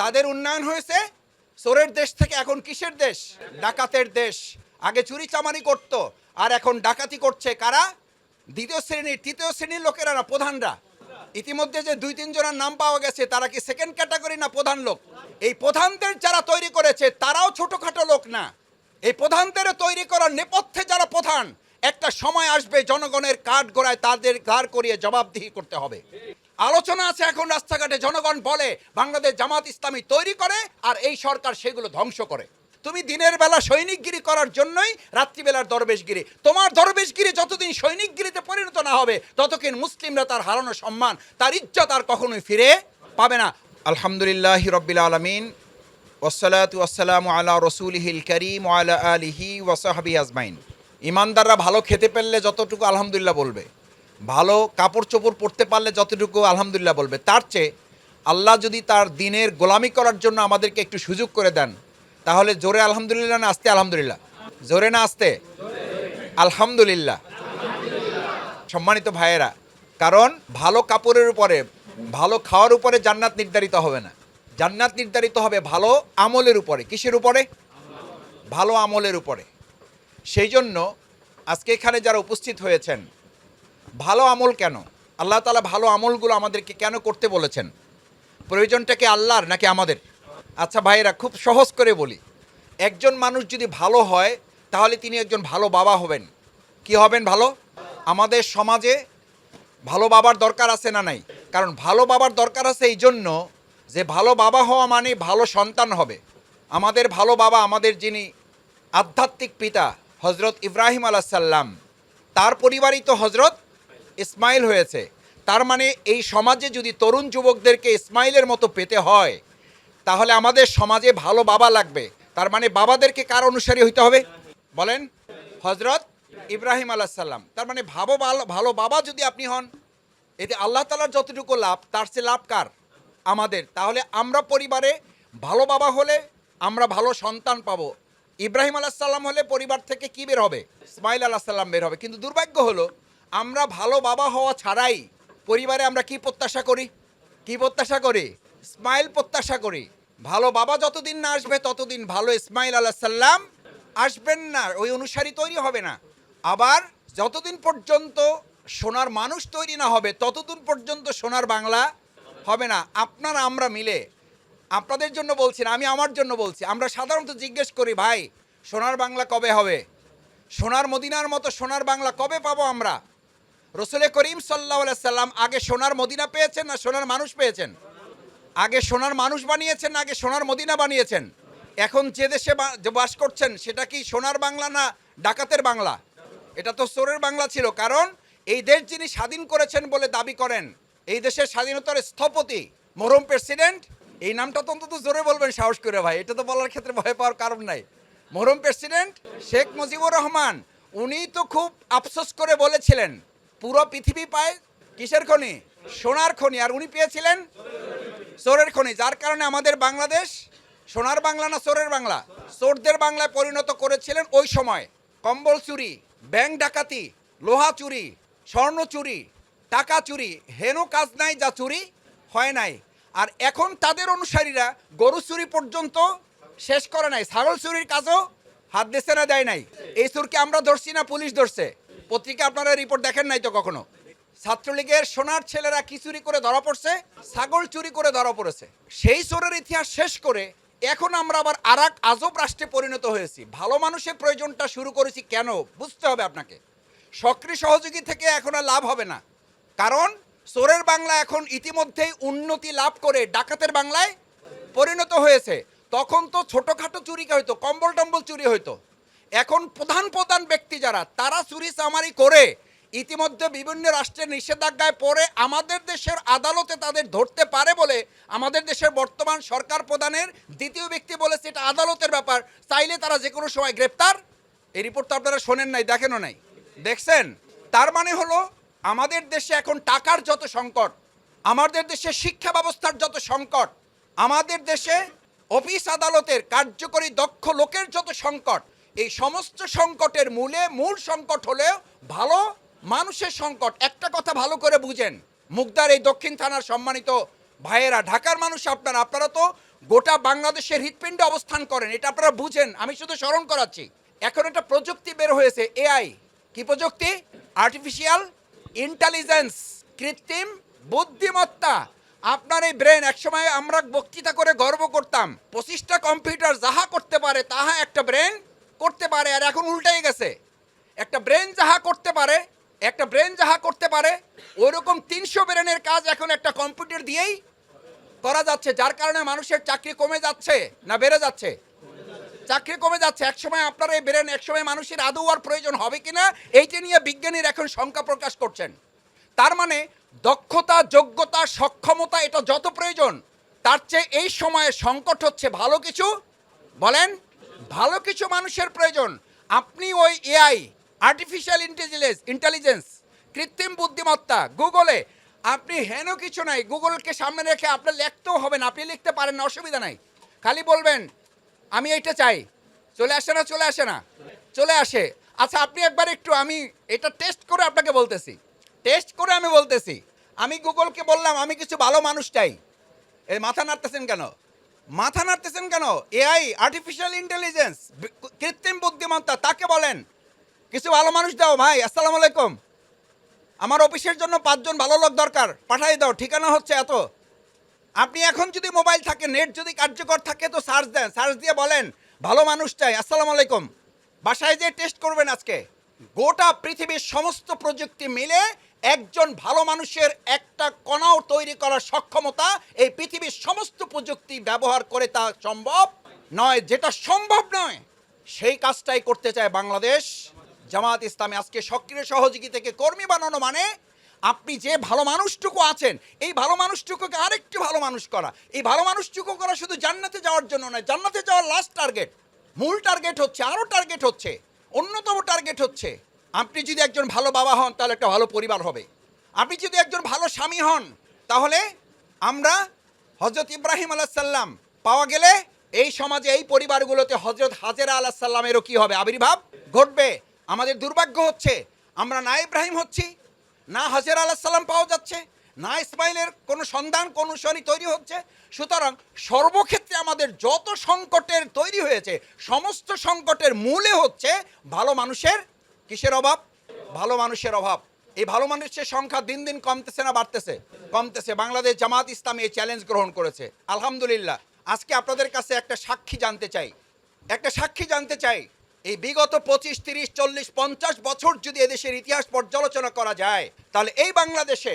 তাদের উন্নয়ন হয়েছে। চোরের দেশ থেকে এখন কিসের দেশ? ডাকাতের দেশ। আগে চুরি চামারি করত, আর এখন ডাকাতি করছে কারা? দ্বিতীয় শ্রেণির, তৃতীয় শ্রেণির লোকেরা না, প্রধানরা? ইতিমধ্যে যে দুই, তিন জনের নাম পাওয়া গেছে, তারা কি সেকেন্ড ক্যাটাগরি না প্রধান লোক? এই প্রধানদের যারা তৈরি করেছে, তারাও ছোটখাটো লোক না। এই প্রধানদের তৈরি করার নেপথ্যে যারা প্রধান, একটা সময় আসবে জনগণের কাঠ গোড়ায় তাদের দাঁড় করিয়ে জবাবদিহি করতে হবে। আলোচনা আছে এখন রাস্তাঘাটে, জনগণ বলে বাংলাদেশ জামাত ইসলামী তৈরি করে আর এই সরকার সেগুলো ধ্বংস করে। তুমি দিনের বেলা সৈনিকগিরি করার জন্যই রাত্রিবেলার দরবেশগিরি। তোমার দরবেশগিরি যতদিন সৈনিকগিরিতে পরিণত না হবে, ততদিন মুসলিমরা তার হারানো সম্মান, তার ইজ্জত আর কখনোই ফিরে পাবে না। আলহামদুলিল্লাহ রব্বিল আলমিন ওসালাত ওয়াসালাম আলা রসুলহিল করিম আলা আলিহি ওয়াসাহাবি আজমাইন। ইমানদাররা ভালো খেতে পেলে যতটুকু আলহামদুলিল্লাহ বলবে। ভালো কাপড় চোপড় পরতে পারলে যতটুকু আলহামদুলিল্লাহ বলবে, তার চেয়ে আল্লাহ যদি তার দিনের গোলামি করার জন্য আমাদেরকে একটু সুযোগ করে দেন, তাহলে জোরে আলহামদুলিল্লাহ না আসতে আলহামদুলিল্লাহ? জোরে না আসতে? আলহামদুলিল্লাহ। সম্মানিত ভাইয়েরা, কারণ ভালো কাপড়ের উপরে, ভালো খাওয়ার উপরে জান্নাত নির্ধারিত হবে না। জান্নাত নির্ধারিত হবে ভালো আমলের উপরে। কিসের উপরে? ভালো আমলের উপরে। সেই জন্য আজকে এখানে যারা উপস্থিত হয়েছেন ভালো আমল কেন? আল্লাহ তালা ভালো আমলগুলো আমাদেরকে কেন করতে বলেছেন? প্রয়োজনটা কি আল্লাহর নাকি আমাদের? আচ্ছা ভাইয়েরা, খুব সহজ করে বলি। একজন মানুষ যদি ভালো হয়, তাহলে তিনি একজন ভালো বাবা হবেন। কি হবেন ভালো? আমাদের সমাজে ভালো বাবার দরকার আছে না নাই? কারণ ভালো বাবার দরকার আছে এই জন্য যে ভালো বাবা হওয়া মানে ভালো সন্তান হবে। আমাদের ভালো বাবা আমাদের যিনি আধ্যাত্মিক পিতা হজরত ইব্রাহিম আলাহাল্লাম তার পরিবারই তো হজরত ইসমাইল হয়েছে। তার মানে এই সমাজে যদি তরুণ যুবকদেরকে ইসমাইলের মতো পেতে হয়, তাহলে আমাদের সমাজে ভালো বাবা লাগবে। তার মানে বাবাদেরকে কার অনুসারী হইতে হবে? বলেন হজরত ইব্রাহিম আলাহাল্লাম তার মানে ভাবো ভালো ভালো বাবা যদি আপনি হন, এতে আল্লাহ তালার যতটুকু লাভ, তার সে লাভ কার? আমাদের। তাহলে আমরা পরিবারে ভালো বাবা হলে আমরা ভালো সন্তান পাবো। ইব্রাহিম আলাহিসাল্লাম হলে পরিবার থেকে কি বের হবে? ইসমাইল আলাহিসাল্লাম বের হবে। কিন্তু দুর্ভাগ্য হলো আমরা ভালো বাবা হওয়া ছাড়াই পরিবারে আমরা কি প্রত্যাশা করি? কি প্রত্যাশা করি? স্মাইল প্রত্যাশা করি। ভালো বাবা যতদিন না আসবে, ততদিন ভালো ইসমাইল আলাহিসাল্লাম আসবেন না, ওই অনুসারী তৈরি হবে না। আবার যতদিন পর্যন্ত সোনার মানুষ তৈরি না হবে, ততদিন পর্যন্ত সোনার বাংলা হবে না। আপনারা, আমরা মিলে, আপনাদের জন্য বলছি না, আমি আমার জন্য বলছি, আমরা সাধারণত জিজ্ঞেস করি, ভাই, সোনার বাংলা কবে হবে? সোনার মদিনার মতো সোনার বাংলা কবে পাবো আমরা? রসুলে করিম সাল্লাহ সাল্লাম আগে সোনার মদিনা পেয়েছেন না সোনার মানুষ পেয়েছেন? আগে সোনার মানুষ বানিয়েছেন না আগে সোনার মদিনা বানিয়েছেন? এখন যে দেশে বাস করছেন, সেটা কি সোনার বাংলা না ডাকাতের বাংলা? এটা তো সোরের বাংলা ছিল। কারণ এই দেশ যিনি স্বাধীন করেছেন বলে দাবি করেন, এই দেশের স্বাধীনতার স্থপতি মরম প্রেসিডেন্ট, এই নামটা তো অন্তত জোরে বলবেন সাহস করে ভাই। এটা তো বলার ক্ষেত্রে ভয় পাওয়ার কারণ নাই। মরম প্রেসিডেন্ট শেখ মুজিবুর রহমান উনি তো খুব আফসোস করে বলেছিলেন পুরো পৃথিবী পায় কিসের খনি? সোনার খনি। আর উনি পেয়েছিলেন চোরের খনি, যার কারণে আমাদের বাংলাদেশ সোনার বাংলা না চোরের বাংলা? চোরদের বাংলায় পরিণত করেছিলেন ওই সময়। কম্বল চুরি, ব্যাংক ডাকাতি, লোহা চুরি, স্বর্ণ চুরি, টাকা চুরি, হেন কাজ নাই, যা চুরি হয় নাই। আর এখন তাদের অনুসারীরা গরু চুরি পর্যন্ত শেষ করে নাই। ছাগল চুরির কাজও হাত দিচ্ছে না, দেয় নাই। এই চুরকে আমরা ধরছি না, পুলিশ ধরছে। পত্রিকা আপনারা রিপোর্ট দেখেন নাই তো কখনো? ছাত্রলীগের সোনার ছেলেরা কি চুরি করে ধরা পড়ছে? ছাগল চুরি করে ধরা পড়েছে। সেই চোরের ইতিহাস শেষ করে এখন আমরা আবার আর এক আজব রাষ্ট্রে পরিণত হয়েছি। ভালো মানুষের প্রয়োজনটা শুরু করেছি কেন? বুঝতে হবে আপনাকে। সক্রিয় সহযোগী থেকে এখন আর লাভ হবে না। কারণ চোরের বাংলা এখন ইতিমধ্যেই উন্নতি লাভ করে ডাকাতের বাংলায় পরিণত হয়েছে। তখন তো ছোটোখাটো চুরি হইতো কম্বল টম্বল চুরি হইতো এখন প্রধান প্রধান ব্যক্তি যারা, তারা চুরি চামারি করে, ইতিমধ্যে বিভিন্ন রাষ্ট্রের নিষেধাজ্ঞায় পড়ে, আমাদের দেশের আদালতে তাদের ধরতে পারে বলে আমাদের দেশের বর্তমান সরকার প্রধানের দ্বিতীয় ব্যক্তি বলেছে এটা আদালতের ব্যাপার। চাইলে তারা যে কোনো সময় গ্রেপ্তার। এই রিপোর্ট তো আপনারা শোনেন নাই, দেখেনও নাই। দেখছেন? তার মানে হলো, আমাদের দেশে এখন টাকার যত সংকট, আমাদের দেশে শিক্ষা ব্যবস্থার যত সংকট, আমাদের দেশে অফিস আদালতের কার্যকরী দক্ষ লোকের যত সংকট এই সমস্ত সংকটের মূলে মূল সংকট হলেও ভালো মানুষের সংকট। একটা কথা ভালো করে বুঝেন। মুগদার এই দক্ষিণ থানার সম্মানিত ভাইয়েরা, ঢাকার মানুষ আপনারা আপনারা তো গোটা বাংলাদেশের হৃৎপিণ্ডে অবস্থান করেন, এটা আপনারা বুঝেন। আমি শুধু স্মরণ করাচ্ছি, এখন একটা প্রযুক্তি বের হয়েছে, এআই। কি প্রযুক্তি? আর্টিফিশিয়াল ইন্টেলিজেন্স কৃত্রিম বুদ্ধিমত্তা। আপনার এই ব্রেন একসময় আমরা বক্তৃতা করে গর্ব করতাম, পঁচিশটা কম্পিউটার যাহা করতে পারে, তাহা একটা ব্রেন করতে পারে আর এখন উল্টাই গেছে। একটা ব্রেন যাহা করতে পারে, একটা ব্রেন যাহা করতে পারে, ওইরকম তিনশো ব্রেনের কাজ এখন একটা কম্পিউটার দিয়েই করা যাচ্ছে, যার কারণে মানুষের চাকরি কমে যাচ্ছে না বেড়ে যাচ্ছে। চাকরি কমে যাচ্ছে, একসময় আপনার এই ব্রেন, একসময় মানুষের আদৌ আর প্রয়োজন হবে কিনা, এইটা নিয়ে বিজ্ঞানীর এখন শঙ্কা প্রকাশ করছেন। তার মানে দক্ষতা, যোগ্যতা, সক্ষমতা, এটা যত প্রয়োজন, তার চেয়ে এই সময়ে সংকট হচ্ছে ভালো কিছু, বলেন ভালো কিছু মানুষের প্রয়োজন। আপনি ওই এআই আর্টিফিশিয়াল ইন্টেলিজেন্স ইন্টেলিজেন্স কৃত্রিম বুদ্ধিমত্তা গুগলে আপনি হেন কিছু নাই গুগলকে সামনে রেখে আপনার লিখতেও হবে না, আপনি লিখতে পারেন না, অসুবিধা নাই। খালি বলবেন, আমি এইটা চাই। চলে আসে না, চলে আসে না। চলে আসে। আচ্ছা আপনি একবার একটু, আমি এটা টেস্ট করে আপনাকে বলতেছি। টেস্ট করে আমি বলতেছি। আমি গুগলকে বললাম, আমি কিছু ভালো মানুষ চাই। এই মাথা নাড়তেছেন কেন? মাথা নাড়তেছেন কেন? এআই আর্টিফিশিয়াল ইন্টেলিজেন্স কৃত্রিম বুদ্ধিমত্তা, তাকে বলেন। কিছু ভালো মানুষ দাও ভাই, আসসালামু আলাইকুম। আমার অফিসের জন্য পাঁচজন ভালো লোক দরকার, পাঠাই দাও, ঠিকানা হচ্ছে এত। আপনি এখন যদি মোবাইল থাকে, নেট যদি কার্যকর থাকে, তো সার্চ দেন, সার্চ দিয়ে বলেন, ভালো মানুষ চাই, আসসালামু আলাইকুম। বাসায় যে টেস্ট করবেন আজকে। গোটা পৃথিবীর সমস্ত প্রযুক্তি মিলে একজন ভালো মানুষের একটা কণাও তৈরি করার সক্ষমতা এই পৃথিবীর সমস্ত প্রযুক্তি ব্যবহার করে তা সম্ভব নয়, যেটা সম্ভব নয়। সেই কাজটাই করতে চায় বাংলাদেশ। জামাত ইসলামী আজকে সক্রিয় সহযোগী থেকে কর্মী বানানো মানে আপনি যে ভালো মানুষটুকু আছেন, এই ভালো মানুষটুকুকে আরেকটু ভালো মানুষ করা। এই ভালো মানুষটুকু করা শুধু জান্নাতে যাওয়ার জন্য নয়, জান্নাতে যাওয়ার লাস্ট টার্গেট মূল টার্গেট হচ্ছে আরও টার্গেট হচ্ছে, অন্যতম টার্গেট হচ্ছে। আপনি যদি একজন ভালো বাবা হন, তাহলে একটা ভালো পরিবার হবে। আপনি যদি একজন ভালো স্বামী হন, তাহলে আমরা হজরত ইব্রাহিম আলাহাল্লাম পাওয়া গেলে এই সমাজে, এই পরিবারগুলোতে হজরত হাজেরা আলাহ সাল্লামেরও কী হবে? আবির্ভাব ঘটবে। আমাদের দুর্ভাগ্য হচ্ছে, আমরা না ইব্রাহিম হচ্ছি, না হাজের আলাহ সাল্লাম পাওয়া যাচ্ছে, না ইসমাইলের কোনো সন্ধান কোনো শনি তৈরি হচ্ছে। সুতরাং সর্বক্ষেত্রে আমাদের যত সংকটের তৈরি হয়েছে, সমস্ত সংকটের মূলে হচ্ছে ভালো মানুষের কিসের অভাব? ভালো মানুষের অভাব। এই ভালো মানুষের সংখ্যা দিন দিন কমতেছে না, বাড়তেছে। কমতেছে। বাংলাদেশ জামাত ইসলামী এই চ্যালেঞ্জ গ্রহণ করেছে। আলহামদুলিল্লাহ। আজকে আপনাদের কাছে একটা সাক্ষী জানতে চাই। একটা সাক্ষী জানতে চাই। এই বিগত পঁচিশ, তিরিশ, চল্লিশ, পঞ্চাশ বছর যদি এদেশের ইতিহাস পর্যালোচনা করা যায়, তাহলে এই বাংলাদেশে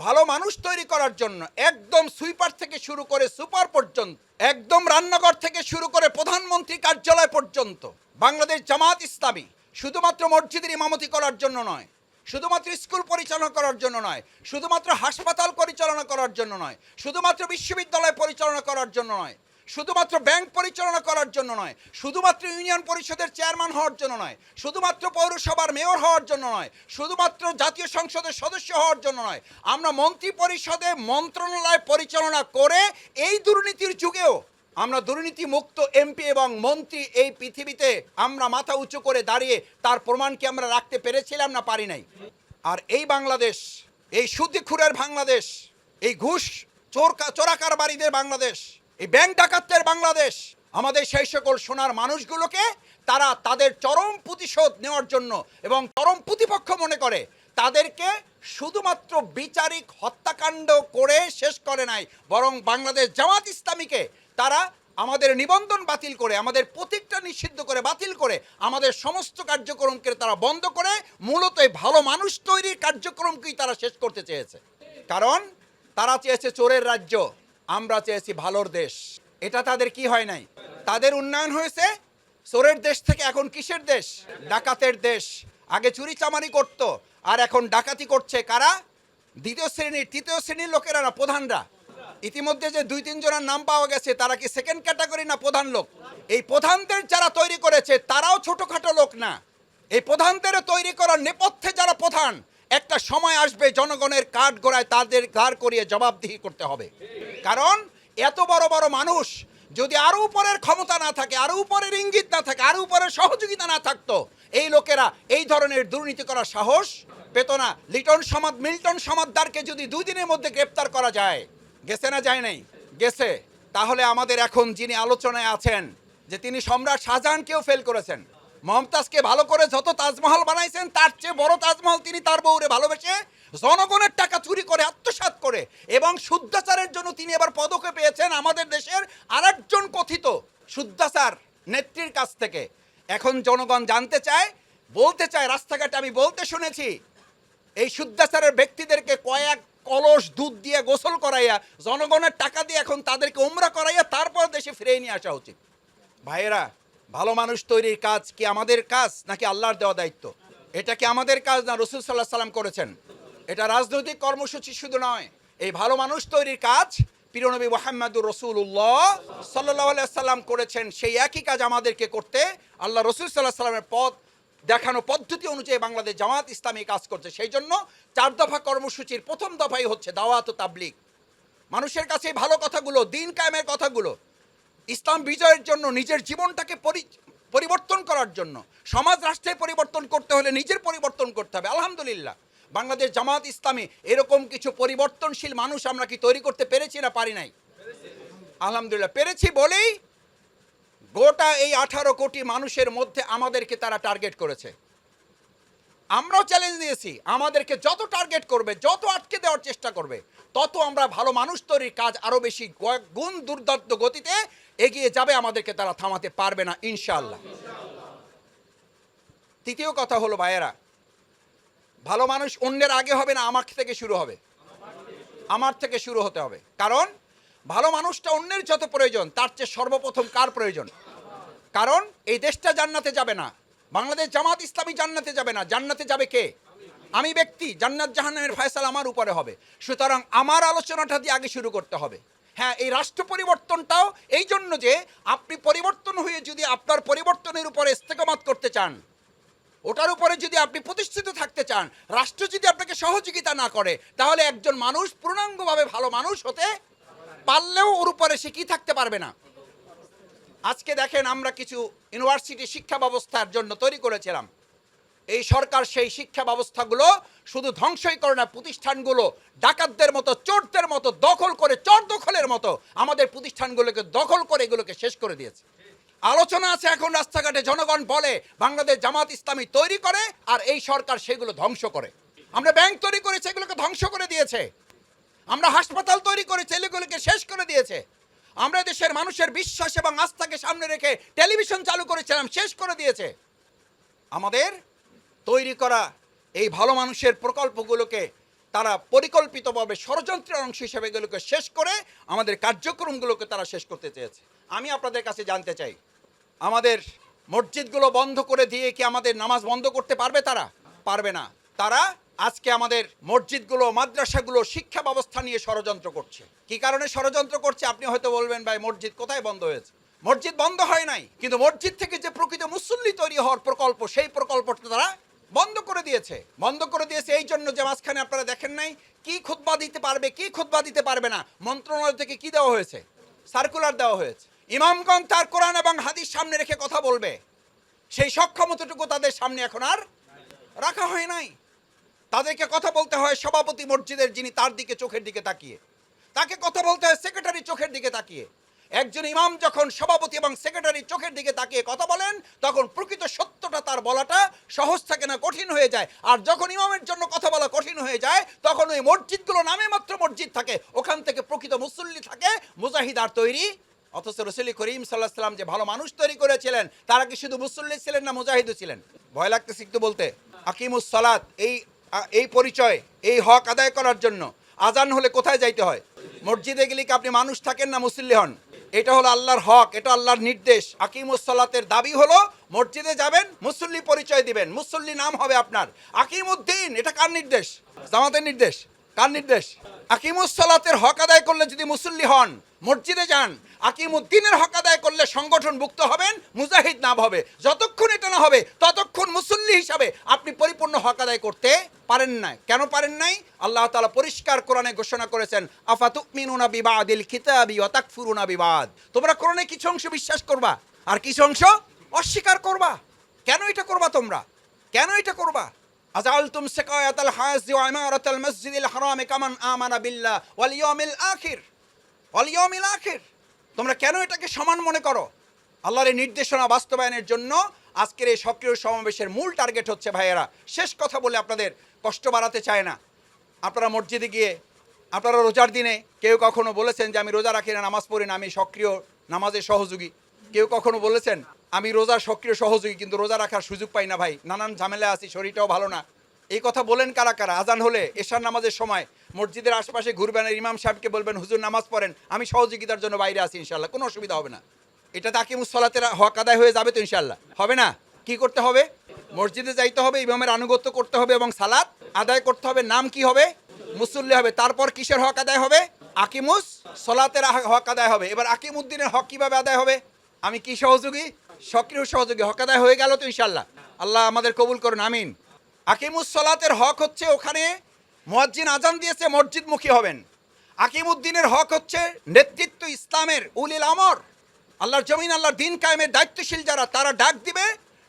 ভালো মানুষ তৈরি করার জন্য একদম সুইপার থেকে শুরু করে সুপার পর্যন্ত, একদম রান্নাঘর থেকে শুরু করে প্রধানমন্ত্রী কার্যালয় পর্যন্ত বাংলাদেশ জামাত ইসলামী শুধুমাত্র মসজিদের ইমামতি করার জন্য নয়, শুধুমাত্র স্কুল পরিচালনা করার জন্য নয়, শুধুমাত্র হাসপাতাল পরিচালনা করার জন্য নয়, শুধুমাত্র বিশ্ববিদ্যালয় পরিচালনা করার জন্য নয়, শুধুমাত্র ব্যাংক পরিচালনা করার জন্য নয়, শুধুমাত্র ইউনিয়ন পরিষদের চেয়ারম্যান হওয়ার জন্য নয়, শুধুমাত্র পৌরসভার মেয়র হওয়ার জন্য নয়, শুধুমাত্র জাতীয় সংসদের সদস্য হওয়ার জন্য নয়, আমরা মন্ত্রী পরিষদে মন্ত্রণালয় পরিচালনা করে এই দুর্নীতির যুগেও আমরা দুর্নীতি মুক্ত এমপি এবং মন্ত্রী এই পৃথিবীতে আমরা মাথা উঁচু করে দাঁড়িয়ে তার প্রমাণ কি আমরা রাখতে পেরেছিলাম না পারি নাই। আর এই বাংলাদেশ, এই সুদিখুরের বাংলাদেশ, এই ঘুষ চোর চোরাকার বাড়িদের বাংলাদেশ, এই ব্যাংক ডাকাতদের বাংলাদেশ, আমাদের সেই সকল সোনার মানুষগুলোকে তারা তাদের চরম প্রতিশোধ নেওয়ার জন্য এবং চরম প্রতিপক্ষ মনে করে, তাদেরকে শুধুমাত্র বিচারিক হত্যাকাণ্ড করে শেষ করে নাই, বরং বাংলাদেশ জামাত ইসলামীকে তারা আমাদের নিবন্ধন বাতিল করে, আমাদের প্রতীকটা নিষিদ্ধ করে, বাতিল করে, আমাদের সমস্ত কার্যক্রমকে তারা বন্ধ করে, মূলত এই ভালো মানুষ তৈরির কার্যক্রমকেই তারা শেষ করতে চেয়েছে। কারণ তারা চেয়েছে চোরের রাজ্য, আমরা চেয়েছি ভালোর দেশ। এটা তাদের কি হয় নাই? তাদের উন্নয়ন হয়েছে, চোরের দেশ থেকে এখন কিসের দেশ? ডাকাতের দেশ। আগে চুরি চামারি করত, আর এখন ডাকাতি করছে কারা? দ্বিতীয় শ্রেণির, তৃতীয় শ্রেণির লোকেরা প্রধানরা। ইতিমধ্যে যে দুই তিনজনের নাম পাওয়া গেছে, তারা কি সেকেন্ড ক্যাটাগরি না প্রধান লোক? এই প্রধানদের যারা তৈরি করেছে, তারাও ছোটোখাটো লোক না। এই প্রধানদের তৈরি করার নেপথ্যে যারা প্রধান, একটা সময় আসবে জনগণের কাঠ গোড়ায় তাদের ঘাড় করিয়ে জবাবদিহি করতে হবে। কারণ, এত বড় বড় মানুষ যদি আরও উপরের ক্ষমতা না থাকে আরও উপরের ইঙ্গিত না থাকে আরও উপরের সহযোগিতা না থাকতো, এই লোকেরা এই ধরনের দুর্নীতি করার সাহস পেত না। লিটন সমাদ, মিল্টন সমাদদারকে যদি দুই দিনের মধ্যে গ্রেপ্তার করা যায় গেছে না যায় নাই? গেছে। তাহলে আমাদের এখন যিনি আলোচনায় আছেন, যে তিনি সম্রাট শাহজাহানকেও ফেল করেছেন, মমতাজকে ভালো করে যত তাজমহল বানাইছেন, তার চেয়ে বড় তাজমহল তিনি তার বউরে ভালোবেসে জনগণের টাকা চুরি করে, আত্মসাৎ করে এবং শুদ্ধাচারের জন্য তিনি এবার পদকে পেয়েছেন আমাদের দেশের আরেকজন কথিত শুদ্ধাচার নেত্রীর কাছ থেকে। এখন জনগণ জানতে চায়, বলতে চায়, রাস্তাঘাটে আমি বলতে শুনেছি, এই শুদ্ধাচারের ব্যক্তিদেরকে কয়েক কলস দুধ দিয়ে গোসল করাইয়া, জনগণের টাকা দিয়ে এখন তাদেরকে উমরা করাইয়া তারপর দেশে ফিরিয়ে নিয়ে আসা উচিত। ভাইয়েরা, ভালো মানুষ তৈরির কাজ কি আমাদের কাজ, নাকি আল্লাহর দেওয়া দায়িত্ব? এটা কি আমাদের কাজ না রসুল সাল্লাহ সাল্লাম করেছেন? এটা রাজনৈতিক কর্মসূচি শুধু নয়। এই ভালো মানুষ তৈরির কাজ প্রিয়নবী মোহাম্মদুর রসুল্লাহ সাল্লাহ সাল্লাম করেছেন, সেই একই কাজ আমাদেরকে করতে আল্লাহ রসুল সাল্লাহ সাল্লামের পথ দেখানো পদ্ধতি অনুযায়ী বাংলাদেশ জামাত ইসলামী কাজ করছে। সেই জন্য চার দফা কর্মসূচির প্রথম দফাই হচ্ছে দাওয়াত ও তাবলিগ। মানুষের কাছে এই ভালো কথাগুলো, দিন কায়েমের কথাগুলো, ইসলাম বিজয়ের জন্য, নিজের জীবনটাকে পরি- পরিবর্তন করার জন্য, সমাজ রাষ্ট্রের পরিবর্তন করতে হলে নিজের পরিবর্তন করতে হবে। আলহামদুলিল্লাহ, বাংলাদেশ জামাত ইসলামী এরকম কিছু পরিবর্তনশীল মানুষ আমরা কি তৈরি করতে পেরেছি না পারি নাই? আলহামদুলিল্লাহ, পেরেছি বলেই গোটা এই আঠারো কোটি মানুষের মধ্যে আমাদেরকে তারা টার্গেট করেছে। আমরাও চ্যালেঞ্জ দিয়েছি আমাদেরকে যত টার্গেট করবে, যত আটকে দেওয়ার চেষ্টা করবে তত আমরা ভালো মানুষ তৈরির কাজ আরও বেশি গুণ দুর্দান্ত গতিতে এগিয়ে যাবে আমাদেরকে তারা থামাতে পারবে না ইনশাল্লাহ তৃতীয় কথা হলো, ভাইয়েরা, ভালো মানুষ অন্যের আগে হবে না, আমার থেকে শুরু হবে। আমার থেকে শুরু হতে হবে। কারণ ভালো মানুষটা অন্যের যত প্রয়োজন, তার চেয়ে সর্বপ্রথম কার প্রয়োজন? কারণ এই দেশটা জান্নাতে যাবে না, বাংলাদেশ জামাত ইসলামী জান্নাতে যাবে না। জান্নাতে যাবে কে? আমি ব্যক্তি, জান্নাত জাহান্নামের ফয়সাল আমার উপরে হবে। সুতরাং আমার আলোচনাটা দিয়ে আগে শুরু করতে হবে। হ্যাঁ এই রাষ্ট্র পরিবর্তনটাও এই জন্য যে আপনি পরিবর্তন হয়ে যদি আপনার পরিবর্তনের উপরে ইস্তেকামাত করতে চান, ওটার উপরে যদি আপনি প্রতিষ্ঠিত থাকতে চান, রাষ্ট্র যদি আপনাকে সহযোগিতা না করে, তাহলে একজন মানুষ, পূর্ণাঙ্গভাবে ভালো মানুষ হতে পারলেও ওর উপরে সে কি থাকতে পারবে না? আজকে দেখেন আমরা কিছু ইউনিভার্সিটি শিক্ষা ব্যবস্থার জন্য তৈরি করেছিলাম। এই সরকার সেই শিক্ষা ব্যবস্থাগুলো শুধু ধ্বংসই করে না, প্রতিষ্ঠানগুলো ডাকাতদের মতো, চোরদের মতো, দখল করে, চোর দখলের মতো আমাদের প্রতিষ্ঠানগুলোকে দখল করে এগুলোকে শেষ করে দিয়েছে। আলোচনা আছে এখন রাস্তাঘাটে, জনগণ বলে বাংলাদেশ জামাত ইসলামী তৈরি করে আর এই সরকার সেগুলো ধ্বংস করে। আমরা ব্যাংক তৈরি করেছি, এগুলোকে ধ্বংস করে দিয়েছে। আমরা হাসপাতাল তৈরি করে ছেলেগুলোকে শেষ করে দিয়েছে। আমরা দেশের মানুষের বিশ্বাস এবং আস্থাকে সামনে রেখে টেলিভিশন চালু করেছিলাম, শেষ করে দিয়েছে। আমাদের তৈরি করা এই ভালো মানুষের প্রকল্পগুলোকে তারা পরিকল্পিতভাবে ষড়যন্ত্রের অংশ হিসেবে এগুলোকে শেষ করে আমাদের কার্যক্রমগুলোকে তারা শেষ করতে চেয়েছে। আমি আপনাদের কাছে জানতে চাই, আমাদের মসজিদগুলো বন্ধ করে দিয়ে কি আমাদের নামাজ বন্ধ করতে পারবে তারা? পারবে না। তারা আজকে আমাদের মসজিদগুলো, মাদ্রাসাগুলো শিক্ষা ব্যবস্থা নিয়ে ষড়যন্ত্র করছে। কি কারণে ষড়যন্ত্র করছে? আপনি হয়তো বলবেন, ভাই, মসজিদ কোথায় বন্ধ হয়েছে? মসজিদ বন্ধ হয় নাই, কিন্তু মসজিদ থেকে যে প্রকৃত মুসল্লি তৈরি হওয়ার প্রকল্প, সেই প্রকল্পটা তারা বন্ধ করে দিয়েছে। বন্ধ করে দিয়েছে এই জন্য যে মাঝখানে আপনারা দেখেন নাই, কি খুতবা দিতে পারবে, কি খুতবা দিতে পারবে না, মন্ত্রণালয় থেকে কি দেওয়া হয়েছে? সার্কুলার দেওয়া হয়েছে। ইমামগণ তার কোরআন এবং হাদিস সামনে রেখে কথা বলবে। সেই সক্ষমতাটুকু তাদের সামনে এখন আর রাখা হয় নাই। তাদেরকে কথা বলতে হয় সভাপতি মসজিদের যিনি তার দিকে চোখের দিকে তাকিয়ে। তাকে কথা বলতে হয় সেক্রেটারি চোখের দিকে তাকিয়ে। একজন ইমাম যখন সভাপতি এবং সেক্রেটারি চোখের দিকে তাকিয়ে কথা বলেন, তখন প্রকৃত সত্যটা তার বলাটা সহজ থাকে না, কঠিন হয়ে যায়। আর যখন ইমামের জন্য কথা বলা কঠিন হয়ে যায়, তখন ওই মসজিদগুলো নামে মাত্র মসজিদ থাকে। ওখান থেকে প্রকৃত মুসল্লি থাকে, মুজাহিদার তৈরি। অথচ রসুল করিম সাল্লাহ সাল্লাম যে ভালো মানুষ তৈরি করেছিলেন, তারা কি শুধু মুসল্লি ছিলেন না মুজাহিদও ছিলেন? ভয় লাগতেছে একটু বলতে। আকিমুস সালাত, এই এই পরিচয়, এই হক আদায় করার জন্য। আজান হলে কোথায় যাইতে হয়? মসজিদে গেলে কি আপনি মানুষ থাকেন না মুসল্লি হন? এটা হলো আল্লাহর হক, এটা আল্লাহর নির্দেশ। আকিমুস সালাতের দাবি হলো, মসজিদে যাবেন, মুসল্লি পরিচয় দিবেন। মুসল্লি নাম হবে আপনার। আকিমুদ্দিন, এটা কার নির্দেশ? জামাতের নির্দেশ। কার নির্দেশ? আকিমুস সালাতের হক আদায় করলে যদি মুসল্লি হন, মসজিদে যান, আকিমুদ্দিনের হক আদায় করলে সংগঠন মুক্ত হবেন, মুজাহিদ নাম হবে। যতক্ষণ এটা না হবে, ততক্ষণ মুসল্লি হিসাবে আপনি পরিপূর্ণ হক আদায় করতে পারেন নাই। কেন পারেন নাই? আল্লাহ তালা পরিষ্কার কোরআনে ঘোষণা করেছেন আফাতুকমিনুনা বিবাদ ইল খিতাবি অতাকফুরুনা বিবাদ। তোমরা কোরআনে কিছু অংশ বিশ্বাস করবা, আর কিছু অংশ অস্বীকার করবা। কেন এটা করবা তোমরা? কেন এটা করবা? আজালতুম সেকায়াত আল হাজ ওয়া ইমারাত আল মসজিদ আল হারাম কামান আমানা বিল্লাহ ওয়াল ইয়ামিল আখির। ওয়াল ইয়াউমিল আখির। তোমরা কেন এটাকে সমান মনে করো? আল্লাহর এই নির্দেশনা বাস্তবায়নের জন্য আজকের এই সক্রিয় সমাবেশের মূল টার্গেট হচ্ছে ভাইয়েরা, শেষ কথা বলে আপনাদের কষ্ট বাড়াতে চায় না। আপনারা মসজিদে গিয়ে, আপনারা রোজার দিনে কেউ কখনো বলেছেন যে, আমি রোজা রাখি না, নামাজ পড়ি না, আমি সক্রিয় নামাজের সহযোগী। কেউ কখনো বলেছেন, আমি রোজার সক্রিয় সহযোগী, কিন্তু রোজা রাখার সুযোগ পাই না ভাই। নানান ঝামেলা আছি, শরীরটাও ভালো না। এই কথা বলেন কারা কারা? আজান হলে এশার নামাজের সময় মসজিদের আশপাশে ঘুরবেন, ইমাম সাহেবকে বলবেন, হুজুর, নামাজ পড়েন, আমি সহযোগিতার জন্য বাইরে আছি ইনশাল্লাহ কোনো অসুবিধা হবে না। এটা তাকে মুসলাতের হক আদায় হয়ে যাবে তো ইনশাল্লাহ হবে না? কি করতে হবে? মসজিদে যাইতে হবে, ইমামের আনুগত্য করতে হবে এবং সালাত আদায় করতে হবে। নাম কি হবে? মুসল্লি হবে। তারপর কিসের হক আদায় হবে? আকিমুস সলাতের হক আদায় হবে। এবার আকিম উদ্দিনের হক কীভাবে আদায় হবে? আমি কি সহযোগী? সক্রিয় সহযোগী। হক আদায় হয়ে গেল তো ইনশাল্লাহ আল্লাহ আমাদের কবুল করুন, আমিন। আকিমুস সলাতের হক হচ্ছে ওখানে মুয়াজ্জিন আজান দিয়েছে, মসজিদমুখী হবেন। আকিমুদ্দিনের হক হচ্ছে নেতৃত্ব ইসলামের উলিল আমর। আল্লাহর জমিন, আল্লাহর দিন কায়েমের দায়িত্বশীল যারা, তারা ডাক দিবে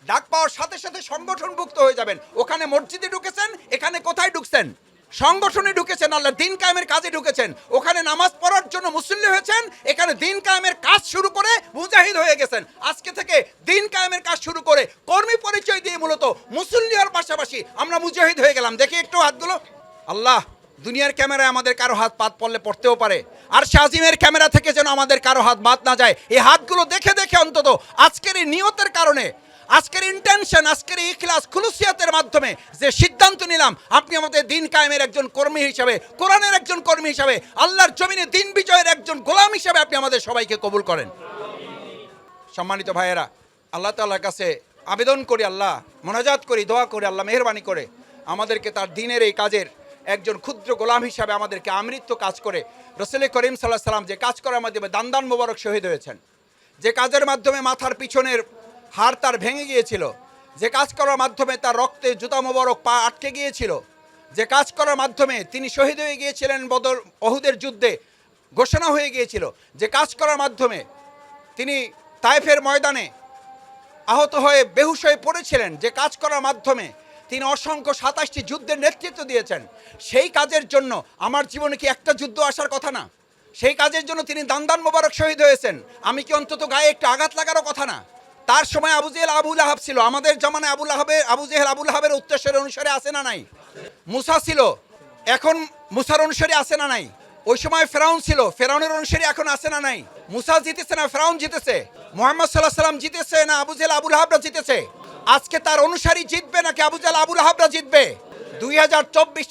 ডাক পাওয়ার সাথে সাথে সংগঠনভুক্ত হয়ে যাবেন। ওখানে মসজিদে ঢুকেছেন, এখানে কোথায় ঢুকছেন? সংগঠনে ঢুকেছেন, আল্লাহ দিন কায়েমের কাজে ঢুকেছেন। ওখানে নামাজ পড়ার জন্য মুসল্লি হয়েছেন, এখানে দিন কায়েমের কাজ শুরু করে মুজাহিদ হয়ে গেছেন। আজকে থেকে দিন কায়েমের কাজ শুরু করে কর্মী পরিচয় দিয়ে মূলত মুসল্লি হওয়ার পাশাপাশি আমরা মুজাহিদ হয়ে গেলাম। দেখি একটু হাতগুলো। আল্লাহ, দুনিয়ার ক্যামেরায় আমাদের কারও হাত পাত পড়লে পড়তেও পারে। আর শাজিমের ক্যামেরা থেকে যেন আমাদের কারও হাত বাদ না যায়। এই হাতগুলো দেখে দেখে অন্তত আজকের এই নিয়তের কারণে আজকের ইন্টেনশন আজকের এই ইখলাস খুলুসিয়াতের মাধ্যমে যে সিদ্ধান্ত নিলাম, আপনি আমাদের দিন কায়েমের একজন কর্মী হিসাবে, কোরআনের একজন কর্মী হিসাবে, আল্লাহর জমিনে দিন বিজয়ের একজন গোলাম হিসাবে আপনি আমাদের সবাইকে কবুল করেন। সম্মানিত ভাইয়েরা, আল্লাহ তাআলার কাছে আবেদন করি, আল্লাহ মোনাজাত করি, দোয়া করি, আল্লাহ মেহরবানি করে, আমাদেরকে তার দিনের এই কাজের একজন ক্ষুদ্র গোলাম হিসাবে আমাদেরকে আমৃত্য কাজ করে রসুল করিম সাল্লাহ সাল্লাম যে কাজ করার মাধ্যমে দান্দান মোবারক শহীদ হয়েছেন, যে কাজের মাধ্যমে মাথার পিছনের হাড় তার ভেঙে গিয়েছিল। যে কাজ করার মাধ্যমে তার রক্তে জুতা মোবারক পা আটকে গিয়েছিল। যে কাজ করার মাধ্যমে তিনি শহীদ হয়ে গিয়েছিলেন বদর অহুদের যুদ্ধে ঘোষণা হয়ে গিয়েছিল। যে কাজ করার মাধ্যমে তিনি তাইফের ময়দানে আহত হয়ে বেহুশ হয়ে পড়েছিলেন। যে কাজ করার মাধ্যমে তিনি অসংখ্য সাতাশটি যুদ্ধের নেতৃত্ব দিয়েছেন। সেই কাজের জন্য আমার জীবনে কি একটা যুদ্ধ আসার কথা না? সেই কাজের জন্য তিনি দান্দান মোবারক শহীদ হয়েছেন। আমি কি অন্তত গায়ে একটু আঘাত লাগারও কথা না? তার সময় আবু জেহেল আবুল আহাব ছিল। আমাদের জমানায় আবুল আহাবের আবু জেহেল আবুল আহাবের উত্তরের অনুসারে আছে না নাই? মুসা ছিল। এখন মুসার অনুসারী আছে না নাই? ওই সময় ফেরাউন ছিল। ফেরাউনের অনুসারী এখন আছে না নাই? মুসা জিতেছে না ফেরাউন জিতেছে? মোহাম্মদ সাল্লাহ সাল্লাম জিতেছে না আবু জেল আবুল হাবরা জিতেছে? আজকে তার অনুসারী জিতবে নাকি আবু জাল আবুল হাবরা জিতবে? দুই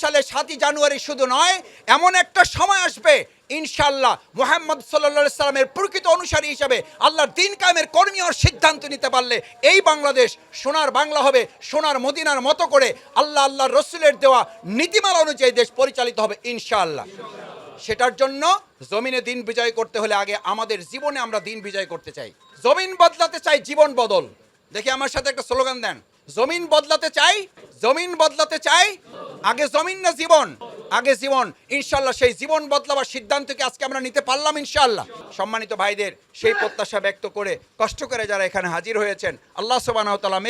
সালের সাতই জানুয়ারি শুধু নয়, এমন একটা সময় আসবে ইনশাল্লাহ মোহাম্মদ সাল্লা সাল্লামের প্রকৃত অনুসারী হিসাবে আল্লাহর দিন কায়েমের কর্মী হওয়ার সিদ্ধান্ত নিতে পারলে এই বাংলাদেশ সোনার বাংলা হবে, সোনার মদিনার মতো করে আল্লাহ আল্লাহ রসুলের দেওয়া নীতিমালা অনুযায়ী দেশ পরিচালিত হবে ইনশাআল্লাহ। সেটার জন্য জমিনে দিন বিজয় করতে হলে আগে আমাদের জীবনে আমরা দিন বিজয় করতে চাই। জমিন বদলাতে চাই জীবন বদল। দেখি আমার সাথে একটা স্লোগান দেন। জমিন বদলাতে চাই, জমিন বদলাতে চাই, আগে জমিন না জীবন। আগে জীবন ইনশাল্লাহ সেই জীবন বদলাবার সিদ্ধান্তকে আজকে আমরা নিতে পারলাম ইনশাল্লাহ সম্মানিত ভাইদের, সেই প্রত্যাশা ব্যক্ত করে, কষ্ট করে যারা এখানে হাজির হয়েছেন, আল্লাহ ওয়া তাআলা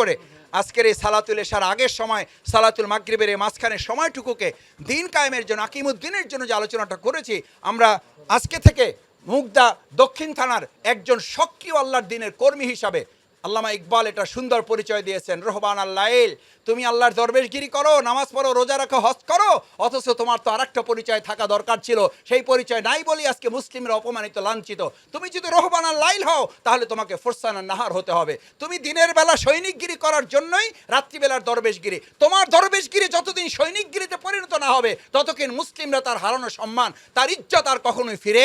করে আজকের এই সালাতুল এসার আগের সময়, সালাতুল মাগরিবের এই মাঝখানে সময়টুকুকে দিন কায়েমের জন্য, আকিমুদ্দিনের জন্য যে আলোচনাটা করেছি, আমরা আজকে থেকে মুগদা দক্ষিণ থানার একজন সক্রিয় আল্লাহর দিনের কর্মী হিসাবে আল্লামা ইকবাল এটা সুন্দর পরিচয় দিয়েছেন, রহবান আল্লাইল তুমি আল্লাহর দরবেশগিরি করো, নামাজ পড়ো, রোজা রাখো, হজ করো, অথচ তোমার তো আরেকটা পরিচয় থাকা দরকার ছিল। সেই পরিচয় নাই বলি আজকে মুসলিমরা অপমানিত, লাঞ্ছিত। তুমি যদি রহবান আল্লাইল হও, তাহলে তোমাকে ফোরসানা নাহার হতে হবে। তুমি দিনের বেলা সৈনিকগিরি করার জন্যই রাত্রিবেলার দরবেশগিরি। তোমার দরবেশগিরি যতদিন সৈনিকগিরিতে পরিণত না হবে, ততদিন মুসলিমরা তার হারানো সম্মান, তার ইজ্জত আর কখনোই ফিরে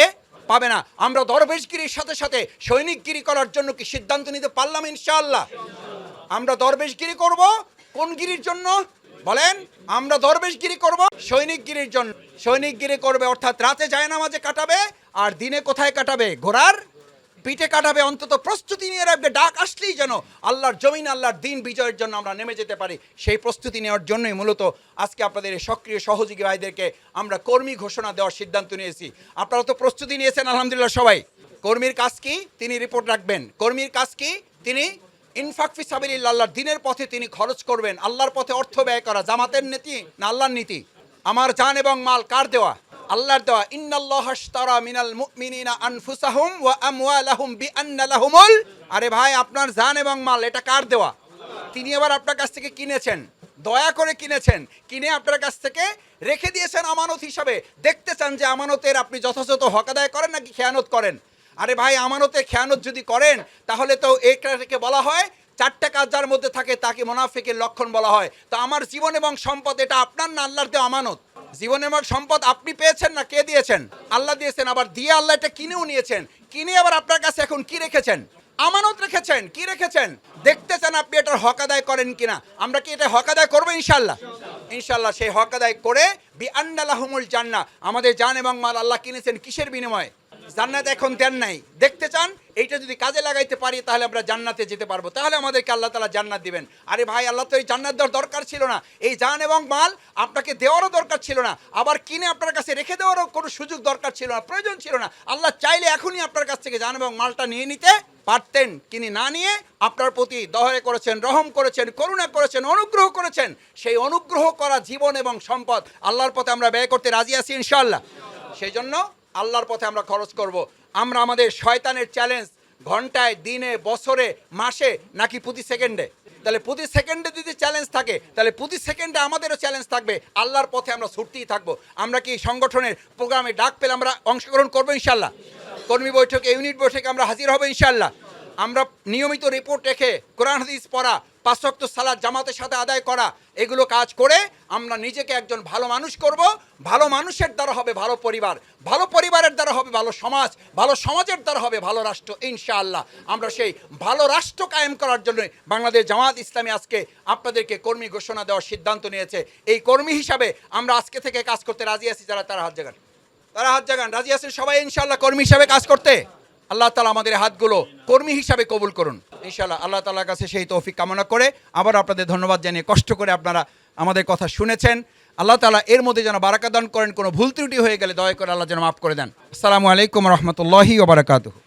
পাবে না। আমরা দরবেশগিরির সাথে সাথে সৈনিকগিরি করার জন্য কি সিদ্ধান্ত নিতে পারলাম ইনশাআল্লাহ? আমরা দরবেশগিরি করব। কোন গিরির জন্য? বলেন, আমরা দরবেশগিরি করব সৈনিকগিরির জন্য। সৈনিকগিরি করবে অর্থাৎ রাতে যায় নামাজে কাটাবে, আর দিনে কোথায় কাটাবে? ঘোড়ার পিঠে কাটাবে, অন্তত প্রস্তুতি নিয়ে রাখবে, ডাক আসলেই যেন আল্লাহর জমিন, আল্লাহর দিন বিজয়ের জন্য আমরা নেমে যেতে পারি। সেই প্রস্তুতি নেওয়ার জন্যই মূলত আজকে আপনাদের সক্রিয় সহযোগী ভাইদেরকে আমরা কর্মী ঘোষণা দেওয়ার সিদ্ধান্ত নিয়েছি। আপনারা তো প্রস্তুতি নিয়েছেন, আলহামদুলিল্লাহ, সবাই। কর্মীর কাজ কি? তিনি রিপোর্ট রাখবেন। কর্মীর কাজ কি? তিনি ইনফাকফি সাবিল আল্লাহর দিনের পথে তিনি খরচ করবেন। আল্লাহর পথে অর্থ ব্যয় করা, জামাতের নীতি না আল্লাহর নীতি? আমার জান এবং মাল কার দেওয়া? আল্লাহর দেওয়া, ইন্নাল্লাহ আশতারা মিনাল মুমিনিনা আনফুসাহুম ওয়া আমওয়ালাহুম বিআন্না লাহুমুল আরে ভাই, আপনার জান এবং মাল, এটা কার দেওয়া? তিনি আবার আপনার কাছ থেকে কিনেছেন, দয়া করে কিনেছেন, কিনে আপনার কাছ থেকে রেখে দিয়েছেন আমানত হিসাবে। দেখতে চান যে আমানতের আপনি যথাযথ হক আদায় করেন নাকি খেয়ানত করেন? আরে ভাই আমানতে খেয়ানত যদি করেন, তাহলে তো এটাকে বলা হয় চারটা কাজ যার মধ্যে থাকে তাকে মোনাফিকের লক্ষণ বলা হয়। তো আমার জীবন এবং সম্পদ, এটা আপনার না আল্লাহর দেওয়া আমানত? জীবন এবং সম্পদ আপনি পেয়েছেন না কে দিয়েছেন? আল্লাহ দিয়েছেন, আবার দিয়ে আল্লাহ এটা কিনেও নিয়েছেন। কিনে আবার আপনার কাছে এখন কি রেখেছেন? আমানত রেখেছেন, কি রেখেছেন? দেখতে চান আপনি এটার হক আদায় করেন কিনা? আমরা কি এটা হক আদায় করব ইনশাল্লাহ ইনশাল্লাহ সেই হক আদায় করে বি আন্নালাহুমুল জান্না আমাদের জান এবং মাল আল্লাহ কিনেছেন কিসের বিনিময়ে? জান্নাত এখন দেন নাই। দেখতে চান, এইটা যদি কাজে লাগাইতে পারি, তাহলে আমরা জান্নাতে যেতে পারব। তাহলে আমাদেরকে আল্লাহ তালা জান্নাত দিবেন। আরে ভাই, আল্লাহ তো এই জান্নাত দেওয়ার দরকার ছিল না। এই জান এবং মাল আপনাকে দেওয়ারও দরকার ছিল না। আবার কিনে আপনার কাছে রেখে দেওয়ারও কোনো সুযোগ দরকার ছিল না, প্রয়োজন ছিল না। আল্লাহ চাইলে এখনই আপনার কাছ থেকে জান এবং মালটা নিয়ে নিতে পারতেন। কিনি না নিয়ে আপনার প্রতি দহরে করেছেন, রহম করেছেন, করুণা করেছেন, অনুগ্রহ করেছেন। সেই অনুগ্রহ করা জীবন এবং সম্পদ আল্লাহর পথে আমরা ব্যয় করতে রাজি আছি ইনশাল্লাহ সেই জন্য আল্লাহর পথে আমরা খরচ করব। আমরা আমাদের শয়তানের চ্যালেঞ্জ ঘন্টায়, দিনে, বছরে, মাসে নাকি প্রতি সেকেন্ডে? তাহলে প্রতি সেকেন্ডে যদি চ্যালেঞ্জ থাকে, তাহলে প্রতি সেকেন্ডে আমাদেরও চ্যালেঞ্জ থাকবে। আল্লাহর পথে আমরা ছুটতেই থাকব। আমরা কি সংগঠনের প্রোগ্রামে ডাক পেলে আমরা অংশগ্রহণ করব ইনশাল্লাহ কর্মী বৈঠকে ইউনিট বৈঠকে আমরা হাজির হব ইনশাল্লাহ আমরা নিয়মিত রিপোর্ট রেখে কোরআন, হাদিস পড়া পাঁচক্ত সালাদ জামাতের সাথে আদায় করা, এগুলো কাজ করে আমরা নিজেকে একজন ভালো মানুষ করব। ভালো মানুষের দ্বারা হবে ভালো পরিবার, ভালো পরিবারের দ্বারা হবে ভালো সমাজ, ভালো সমাজের দ্বারা হবে ভালো রাষ্ট্র, ইনশাআল্লাহ। আমরা সেই ভালো রাষ্ট্র কায়েম করার জন্য বাংলাদেশ জামাত ইসলামী আজকে আপনাদেরকে কর্মী ঘোষণা দেওয়ার সিদ্ধান্ত নিয়েছে। এই কর্মী হিসাবে আমরা আজকে থেকে কাজ করতে রাজি আছি, যারা তারা হাত জাগান। তারা হাত জাগান, রাজি আছেন সবাই ইনশাআল্লাহ কর্মী হিসাবে কাজ করতে? আল্লাহ তালা আমাদের হাতগুলো কর্মী হিসাবে কবুল করুন। ইনশাআল্লাহ আল্লাহ তালার কাছে সেই তৌফিক কামনা করে আবার আপনাদের ধন্যবাদ জানিয়ে কষ্ট করে আপনারা আমাদের কথা শুনেছেন। আল্লাহ তালা এর মধ্যে যেন বারাকাদান করেন, কোনো ভুল ত্রুটি হয়ে গেলে দয়া করে আল্লাহ যেন মাফ করে দেন। আসসালামু আলাইকুম রহমতুল্লাহি ওবরাকাতুহ